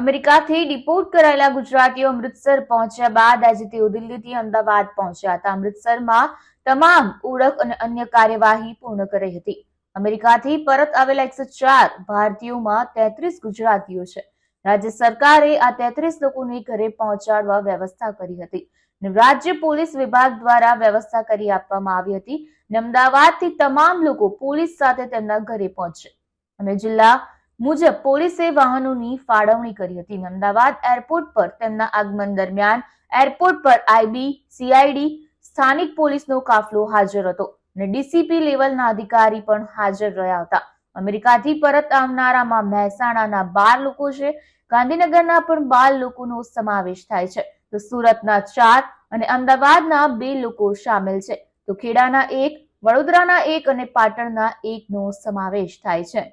અમેરિકાથી ડિપોર્ટ કરાયેલા ગુજરાતીઓ અમૃતસર પહોંચ્યા બાદ આજે તેઓ દિલ્હીથી અમદાવાદ પહોંચ્યા હતા. અમૃતસરમાં તમામ ઓળખ અને અન્ય કાર્યવાહી પૂર્ણ કરી હતી. અમેરિકાથી પરત આવેલા એકસો ચાર ભારતીયોમાં તેત્રીસ ગુજરાતીઓ છે. રાજ્ય સરકારે આ તેત્રીસ લોકોને ઘરે પહોંચાડવા વ્યવસ્થા કરી હતી રાજ્ય પોલીસ વિભાગ દ્વારા વ્યવસ્થા કરી આપવામાં આવી હતી અને અમદાવાદથી તમામ લોકો પોલીસ સાથે તેમના ઘરે પહોંચશે અને જિલ્લા મુજબ પોલીસે વાહનોની ફાળવણી કરી હતી અમદાવાદ એરપોર્ટ પર તેમના આગમન દરમિયાન એરપોર્ટ પર આઈબી, સીઆઈડી, સ્થાનિક પોલીસનો કાફલો હાજર હતો અને ડીસીપી લેવલના અધિકારી પણ હાજર રહ્યા હતા. અમેરિકાથી પરત આવનારામાં મહેસાણાના બાર લોકો છે, ગાંધીનગરના પણ બાર લોકોનો સમાવેશ થાય છે. તો સુરતના ચાર અને અમદાવાદના બે લોકો સામેલ છે. તો ખેડાના એક, વડોદરાના એક અને પાટણના એકનો સમાવેશ થાય છે.